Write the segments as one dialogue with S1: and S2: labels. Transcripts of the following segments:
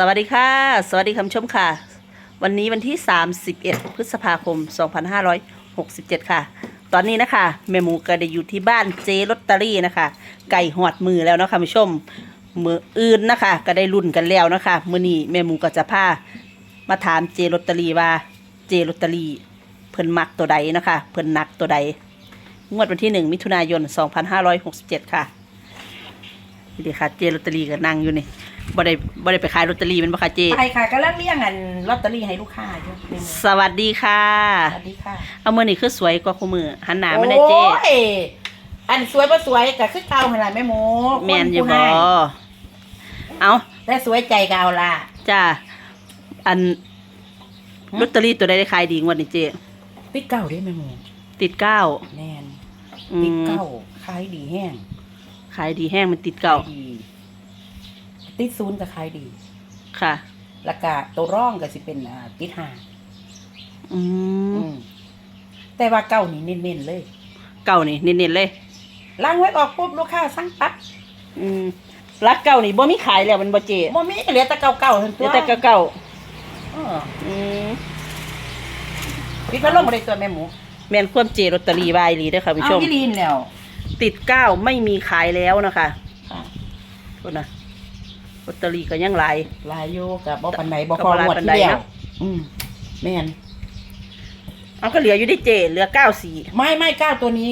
S1: สวัสดีค่ะ สวัสดีคุณผู้ชมค่ะ วันนี้วันที่ 31 พฤษภาคม 2567 ค่ะ ตอนนี้นะคะแม่หมูก็ได้อยู่ที่บ้านเจลอตเตอรี่นะคะ ไก่หอดมือแล้วนะคะคุณผู้ชมมืออื่นนะคะ ก็ได้รุ่นกันแล้วนะคะมือนี้แม่หมูก็จะพามาถามเจลอตเตอรี่ว่าเจลอตเตอรี่เพิ่นมักตัวใดนะคะ เพิ่นนักตัวใดงวดวันที่ 1 มิถุนายน 2567 ค่ะ นี่ดีค่ะเจลอตเตอรี่ก็นั่งอยู่นี่บ่ได้บ่ได้ไปขายลอตเตอรี่แมันบ่ค่ะเจ
S2: ไปค่ะกำลังเลี้ยงอันลอตเตอรี่ให้ลูกค้าอยู่ในมือ
S1: สวัสดีค่ะ
S2: สวัสดีค่ะ
S1: เอามือนี่คือสวยกว่าคู่มือหันหน้ามาได้เจ
S2: โอ้ยอันสวยบ่สวยก็คือเก่าขนาดแม่หมู
S1: แมนอยู่
S2: ค
S1: บ่
S2: ผู้ให้
S1: เอา
S2: แต่สวยใจก็เอาล่ะ
S1: จ้าอัน
S2: ฮะ
S1: ลอตเตอรี่ตัวใดได้ขายดีงวดนี้เจ
S2: ติดเก้าเด้แม่หมู
S1: ติดเก้า
S2: แน่น
S1: อื
S2: ติด
S1: ม
S2: เก้าขายดีแห้ง
S1: ขายดีแห้งมันติดเก้า
S2: ขยดีติดศูนย์ก็ขายดี
S1: ค่ะ
S2: แล้วก็ตัวร่องก็สิเป็นอ่าติดห้า
S1: อืม
S2: อืมแต่ว่าเก้านี่เน้นๆเลย
S1: เก้านี่เน้นๆเลย
S2: ล้างไว้ออกปุ๊บลูกค้าสั่งปั๊บ
S1: อืมรักเก้านี่บ่มีขายแล้วมันบ่เจ
S2: บ่มีเหลือแต่เก่าๆทั้ง
S1: เห
S2: ตั
S1: ลื
S2: ว
S1: อแต่เก้าเก้า
S2: เออ
S1: อืม
S2: ปิดพัดลมบ่ได้ตัวแม่หมู
S1: แม่นความเจลอตเตอรี่วายลีเด้อค่ะผู้ช
S2: เอา
S1: ม
S2: ที่ลีนแล้ว
S1: ติดเก้าไม่มีขายแล้วนะคะ
S2: ค่ะ
S1: โทษนะลอตเตอรี่ก็ยังหลาย
S2: ลายโยกับบ่ปันไหนบ่
S1: ก็
S2: พอ
S1: บ่หลาย
S2: หมด
S1: ปาน
S2: ที่
S1: ใด
S2: แล้ว
S1: เนาะ
S2: อืมแม่น
S1: เอาก็เหลืออยู่ที่เจเหลือเก้าสี่
S2: ไม่ไม่ก้าวตัวนี้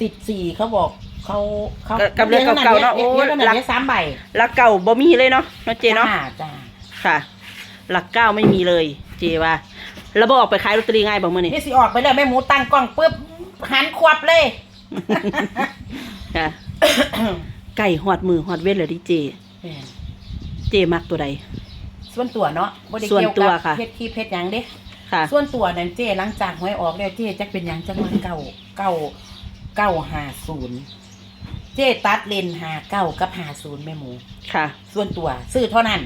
S2: ติดสี่เขาบอกเขาเขา
S1: กับกับเรื่องเก่าๆเนอะโอ้
S2: โอ้
S1: ย
S2: ย
S1: หลั
S2: หลั
S1: ก
S2: กสามใบ
S1: หลักเก่าบ่มีเลยเนาะเนาะเจเนาะ
S2: จ้าจ้า
S1: ค่ะ หลักเก้าไม่มีเลย เจว่าแล้วบอกออกไปขายลอตเตอรี่ง่ายบ่มื้อนี่
S2: นี่สิออกไปแล้วแม่หมูตั้งกล้องปุ๊บหันควับเลย
S1: ค่ะ ไก่หอดมือหอดเวทเลยดิเจ
S2: แม่น
S1: เจมักตัวใด
S2: ส่วนตัวเนาะบ่ได้
S1: ส่วน
S2: เกี่ยว
S1: ตัว
S2: กับ
S1: ค่ะ
S2: เพชรคีเพชรหยังเด้
S1: ค่ะ
S2: ส่วนตัวนั่นเจ้หลังจากหวยออกแล้วเจ้จักเป็นหยังจังว่าเก้าเก้าเก้าห้าศูนย์เจ้ตัดเลนหาเก้ากับหาศูนย์แม่หมู
S1: ค่ะ
S2: ส่วนตัวซื้อเท่านั้น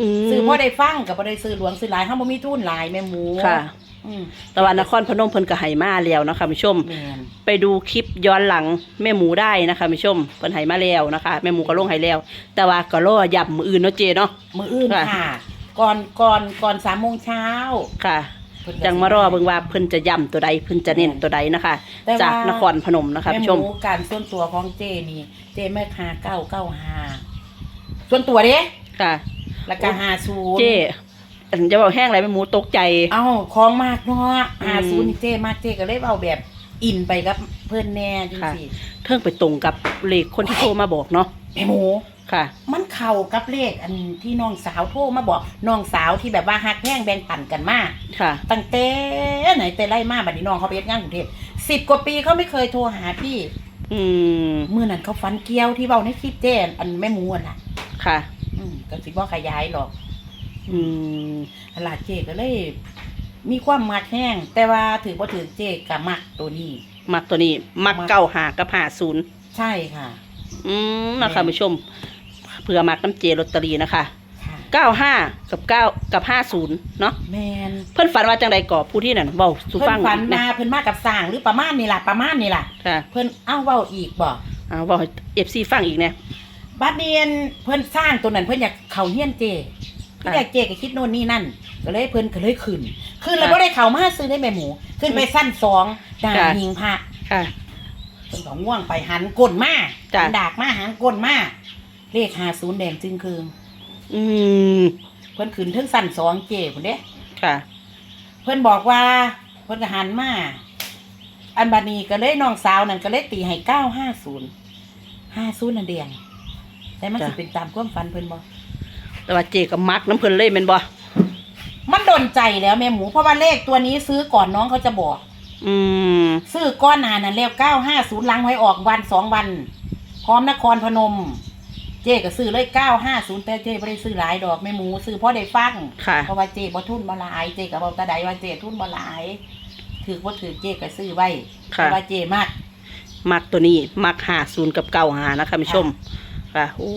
S1: อืม
S2: ซื้อพอได้ฟังกับพอได้ซื้อหลวงซื้อหลายเฮาบ่มีทุนหลายแม่หมู
S1: ค่ะ
S2: อืม
S1: แต่ว่านครพนมเพิ่นก็ให้มาแล้วนะคะผู้ชม
S2: แม่น
S1: ไปดูคลิปย้อนหลังแม่หมูได้นะคะผู้ชมเพิ่นให้มาแล้วนะคะแม่หมูก็ลงให้แล้ว แต่ว่าก็รอย้ำมื้ออื่นเนาะเจเนาะ
S2: มื้ออื่น
S1: ค่ะ
S2: ค่ะ ก่อนก่อนก่อน3โมงเช้า
S1: ค่ะ
S2: เพิ่นก็
S1: จังมารอเบิ่งว่าเพิ่นจะย้ำตัวใดเพิ่นจะเน้นตัวใดนะคะ
S2: แต่ว่า
S1: จากนครพนมนะคะ
S2: แม่
S1: ผู้
S2: ห
S1: ชม
S2: มูการส่วนตัวของเจนี่ เจแม่ค้าเก้าเก้าห้าส่วนตัวเด้
S1: ค่ะ
S2: แล้วก็ห้าศูนย์
S1: เจ๊ อันจะบอกแห้งอะไรแม่หมูตกใจ
S2: เอ้าของมากเนาะ
S1: อืม
S2: ห้าศูนย์เจมากเจก็เลยเอาแบบอินไปกับเพื่อนแน่จัง
S1: ค่ะ
S2: สิ
S1: เทิงไปตรงกับเลขคนที่โทรมาบอกเนาะ
S2: แม่หมู
S1: ค่ะ
S2: มันเข้ากับเลขอันที่น้องสาวโทรมาบอกน้องสาวที่แบบว่าฮักแพงแบ่งปันกันมาก
S1: ค่ะ
S2: ตั้งแต่ไหนแต่ไล่มาบัดนี้น้องเขาไปเฮ็ดงานกรุงเทพสิบกว่าปีเขาไม่เคยโทรหาพี่
S1: อืม
S2: เมื่อนั้นเขาฟันเกี้ยวที่เบาในคลิปเจนอันแม่หมูอะล่ะ
S1: ค่ะ
S2: อืมก็สิบ่ขยายหรอก
S1: อืม
S2: หลาเจก็เลย มีความมักแห้ง แต่ว่าถือว่าถือเจกับมักตัวนี้
S1: มักตัวนี้มัก
S2: มัก
S1: เก้าหากับหาศูนย์
S2: ใช่ค่ะ
S1: อืมนะคะผู้ชมเผื่อมักน้ำเจลอตเตอรี่นะคะ
S2: ค่ะ
S1: เก้าห้ากับเก้ากับห้าศูนย์เนาะ
S2: แมน
S1: เพื่อนฝันว่าจังใดก่อผู้ที่นั่นเบาสุ
S2: เพิ่
S1: ฟั
S2: น
S1: ง
S2: ฝัน
S1: นะ
S2: มาเพิ่นมากับสร้างหรือประมาณนี่ล่ะประมาณนี่ล่ะ
S1: ค่ะ
S2: เพิ่นเอ้าเว้าอีกบ่
S1: เอาบอกเอฟซีฟังอีกเนี่ย
S2: บัดเนียนเพิ่นสร้างตัวนั้นเพิ่นอยากเข้าเฮียนเจ ที่แรกเจก็คิดโน่นนี่นั่น ก็เลยเพิ่นก็เลยขึ้นขึ้นแล้ว
S1: ค่ะ
S2: บ่ได้เข้ามาซื้อได้แม่หมู ขึ้นไปสั้นสองด่า
S1: ค่ะ
S2: หิงพระ
S1: ค่ะ
S2: เพิ่นก็ง่วงไปหันก้นมา
S1: จ้ะ
S2: หันดากมาหันก้นมาเลข50แดงจึงคืง
S1: อืม
S2: เพิ่นขึ้นถึงสั้นสองเจพุ่นเด้
S1: ค่ะ
S2: เพิ่นบอกว่า เพิ่นก็หันมาอันบัดนี้ก็เลยน้องสาวนั่นก็เลยตีให้เก้าห้าศูนย์ห้าศูนย์นั่นเดียงแต่มัน
S1: จ้ะ
S2: สิเป็นตามความฝันเพิ่นบ่
S1: แต่ว่าเจกับมักน้ำเพิ่นเลยแม่นบ่
S2: มันโดนใจแล้วแม่หมูเพราะว่าเลขตัวนี้ซื้อก่อนน้องเขาจะบอก
S1: อืม
S2: ซื้อก้อนหนานั่นแล้วเก้าห้าศูนย์ลังไว้ออกวันสองวัน พร้อมนครพนม เจ๊ก็ซื้อเลยเก้าห้าศูนย์แต่เจ๊ไม่ได้ซื้อหลายดอกแม่หมูซื้อเพราะได้ฟัง
S1: ค่ะ
S2: เพราะว่าเจ๊บ่ทุนบ่หลายเจ๊ก็บอกตาใดว่าเจ๊ทุนบ่หลายถือว่าถือเจ๊ก็ซื้อไว้
S1: ค่ะ
S2: เพราะว่าเจ๊มาก
S1: มักตัวนี้มักหาศูนย์กับเก้าหานะคะผู้ชมค่ะโอ้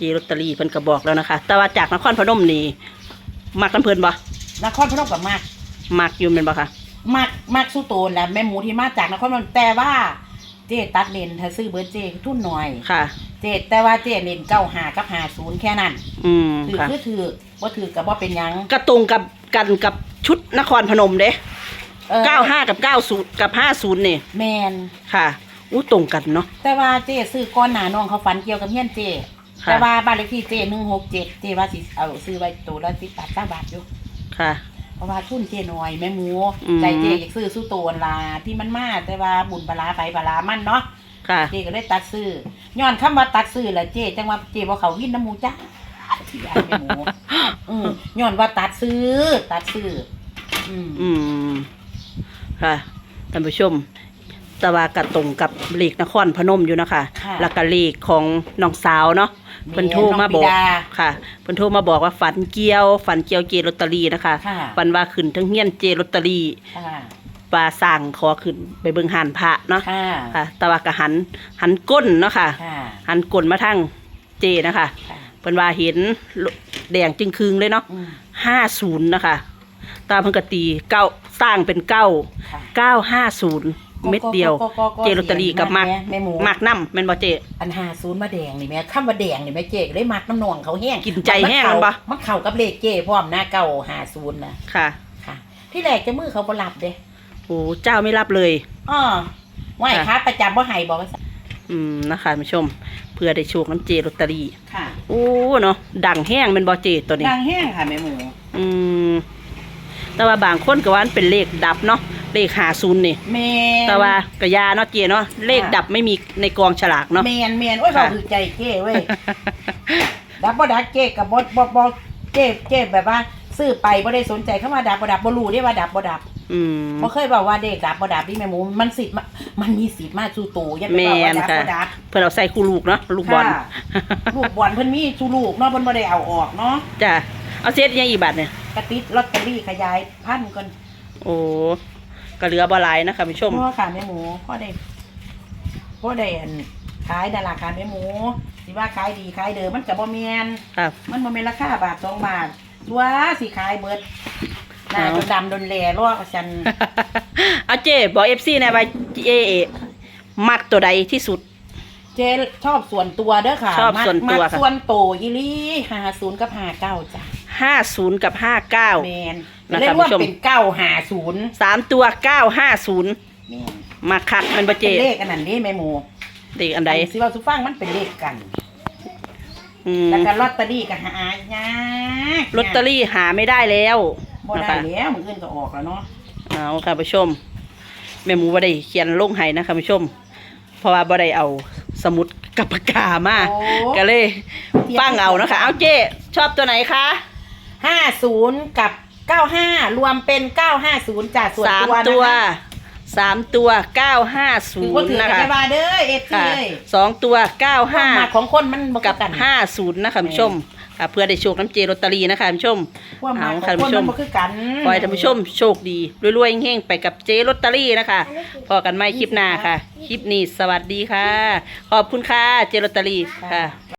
S1: เจลอตเตอรี่เพิ่นก็บอกแล้วนะคะ แต่ว่าจากนครพนมนี่มักน้ำเพิ่นบ่
S2: นครพนมกับมาก
S1: มักอยู่แม่นบ่คะ
S2: มากมากสู้โตนแหละแม่หมูที่มาจากนครพนมแต่ว่าเจ๊ตัดเลนถ้าซื้อเบอร์เจ๊ทุนหน่อย
S1: ค่ะ
S2: เจแต่ว่าเจเน้นเก้าหากับหาศูนย์แค่นั้น
S1: อืม
S2: ถือ
S1: ค่ะ
S2: คือถือว่าถือกับว่าเป็นหยัง
S1: กระตรงกับกันกับชุดนครพนมเด้
S2: ออ
S1: เก้าห้ากับเก้าศูนย์กับห้าศูนย์นี่
S2: แมน
S1: ค่ะอู้ตรงกันเนาะ
S2: แต่ว่าเจซื้อก้อนหนาน้องเขาฝันเกี่ยวกับเฮียนเจ
S1: ค่ะ
S2: แต่ว่าบ้านเลขที่เจหนึ่งหกเจ็ดเจว่าสิเอาซื้อไว้ตัวละสิบบาทเก้าบาทอยู่
S1: ค่ะ
S2: เพราะว่าทุนเจน้อยแม่หมู
S1: อืม
S2: ใจเจอยากซื้อสู้ตัวลาที่มันมาแต่ว่าบุญปลาร้าไปปลาร้ามันเนาะ
S1: ค่ะ
S2: เจก็ได้ตัดซื้อย้อนคำว่าตัดซื้อแหละเจจังว่าเจบ่เขาวินน้ำหมูจ้าที่ยายแม่หมูอืมย้อนว่าตัดซื้อ ตัดซื้ออืม
S1: อืม ค่ะท่านผู้ชมแตะวากระตรงกับเลขนครพนมอยู่นะคะ
S2: ค่ะ
S1: แล้วก็เลขของน้องสาวเนาะ เพิ่นโทรมาบอก
S2: น้งปิดา
S1: ค่ะเพิ่นโทรมาบอกว่าฝันเกี่ยว ฝันเกี่ยวเจลอตเตอรี่นะคะ
S2: ค่ะ
S1: ฝันว่าขึ้นทั้งเฮียนเจลอตเตอรี่
S2: ค่ะ
S1: ปลาสั่งขอขึ้นไปเบิ่งหานพระเนาะ
S2: ค่ะ
S1: ค่ะแตะวากะหันหันก้นเนาะค่ะ
S2: ค่ะ
S1: หันก้นมาทางเจนะคะ
S2: ค่ะ
S1: เพิ่นว่าเห็นแดงจึงคืงเลยเนาะ
S2: อืม
S1: ห้าศูนย์นะคะ ตามเพิ่นกตีเก้าสร้างเป็นเก้า
S2: ค่ะ
S1: เก้าห้าศูนย์ เม็ดเดียว
S2: ก็ก็ก็
S1: เจลอตเตอรี่กับมัก
S2: แม่หมู
S1: มักน้ำแม่นบ่เจ
S2: อันหาศูนย์มาแดงนี่แม่ข้ามมาแดงนี่แม่เจก็ได้มักน้ำนองเขาแห้ง
S1: กินใจแห้ง
S2: มัน
S1: ปะ
S2: เข้ามันเข้ากับเลขเจพร้อมหน้าเก่าหาศูนย์นะ
S1: ค่ะ
S2: ค่ะ ที่แรกจะมือเขาบ่หลับเด้
S1: โอ้เจ้าไม่รับเลย
S2: อ้อไหว
S1: ค่ะ
S2: ค้าประจำบ่ให้บอกว่าซะ
S1: อืมนะคะท่านผู้ชม เพื่อได้โชคน้ำเจลอตเตอรี่
S2: ค่ะ
S1: โอ้เนาะดังแห้งแม่นบ่เจตัวนี้
S2: ดังแห้งค่ะแม่หมู
S1: อืมแต่ว่าบางคนก็ว่ามันเป็นเลขดับเนาะ เลขหาศูนย์นี่
S2: แมน
S1: แต่ว่ากระยาเนาะเจเนาะเลขดับไม่มีในกองฉลากเนาะ
S2: แมนแมนโอ้ย
S1: ค่ะ
S2: เราถือใจเจ้เว้ยดับบ่ดับเจ้กับบ่บ่บ่เจ้เจ้แบบว่า ซื้อไปบ่ได้สนใจเข้ามาดับบ่ดับบ่รู้ได้ว่าดับบ่ดับ
S1: อืม
S2: บ่เคยบอกว่าเด็กดับบ่ดับนี่แม่หมูมันสิทธิ์มามันมีสิทธิ์มาสู่ตูอย่าไปบอกว่าดับ
S1: แม่นค่ะ
S2: บ่ดับ
S1: เพื่อเราใส่คู่ลูกเนาะลูกบอล
S2: ค่ะลูกบอลเพิ่นมีสู่ลูกเนาะเพิ่นบ่ได้เอาออกเนาะ
S1: จ้ะเอาเซตยังอีกบาทเนี่ย
S2: กระติดลอตเตอรี่ขยายพันก่อน
S1: โอ้ ก็เหลือบหลายนะคะผู้ชม
S2: พ่อค่ะแม่หมูพ่อได้พ่อได้อันขายดาราคาแม่หมูสิว่าขายดีขายเดิมมันก็บ่แม่น
S1: ครับ
S2: มันบ่แม่นราคาบาทสองบาทตัวสิขายเบิดหน้า
S1: เอา
S2: จนดำโดนแหล่ลวกฉัน
S1: เอาเจบอกเอฟซีนะว่าเจมักตัวใดที่สุด
S2: เจชอบส่วนตัวเด้อค่ะ
S1: ชอบส่วนตัว
S2: มัก
S1: ค่ะ
S2: ส่วนโตอีหลี่ห้าศูนย์กับห้าเก้าจ้ะ
S1: ห้าศูนย์กับห้าเก้า
S2: แมน
S1: นะครับ
S2: เรียกว่า
S1: ผู้ชม
S2: เป็นเก้าห้าศูนย์
S1: สามตัวเก้าห้าศูนย์
S2: แมน
S1: มาคักมันบ่เจ
S2: เป็นเลขอันนั้นนี่แม่หมู
S1: เด็กอันใด
S2: สิว่าสุฟังมันเป็นเลขกัน
S1: อืม
S2: แล้วก็ลอตเตอรี่ก็หายาก
S1: ลอตเตอรี่หาไม่ได้แล้ว
S2: บ่
S1: นะ
S2: ได้
S1: คะ
S2: แล้วมันอื่นก็ออกแล้วเนาะ
S1: เอาค่ะผู้ชมแม่หมูบ่ได้เขียนลงให้นะคะผู้ชม เพราะว่าบ่ได้เอาสมุดกับปากกามา
S2: โอ้
S1: ก็เลยฟังเอานะคะเอาเจชอบตัวไหนคะ
S2: ห้าศูนย์กับ เก้าห้ารวมเป็นเก้าห้าศูนย์จากส่วน
S1: สาม
S2: ตัว
S1: ตัว
S2: นะคะ
S1: สามตัวเก้าห้าศู
S2: ถือนว่า
S1: ย์
S2: ถือ
S1: นะ
S2: กัน
S1: คะ
S2: ได้ว่าเด้อเอฟซี
S1: ค่ะ
S2: เลย
S1: สองตัวเก้า
S2: ห้า
S1: ห้า
S2: ของคนมันบ่
S1: กับ
S2: กัน
S1: ห้าศูนย์นะคะผู้ชมค่ะเพื่อได้โชคน้ำเจลอตเตอรี่นะคะผู้ชม
S2: ความหมายข
S1: เอา
S2: อง
S1: ค่ะ
S2: คน
S1: ผู้ช
S2: มัน
S1: ม
S2: บ่คือกัน
S1: ขอให้ท่านผู้ชมโชคดีรวยๆเฮงๆไปกับเจลอตเตอรี่นะคะ พอกันไม่คลิปหน้าค่ะ คลิปนี้สวัสดีค่ะ ขอบคุณค่ะ เจลอตเตอรี่ค่ะ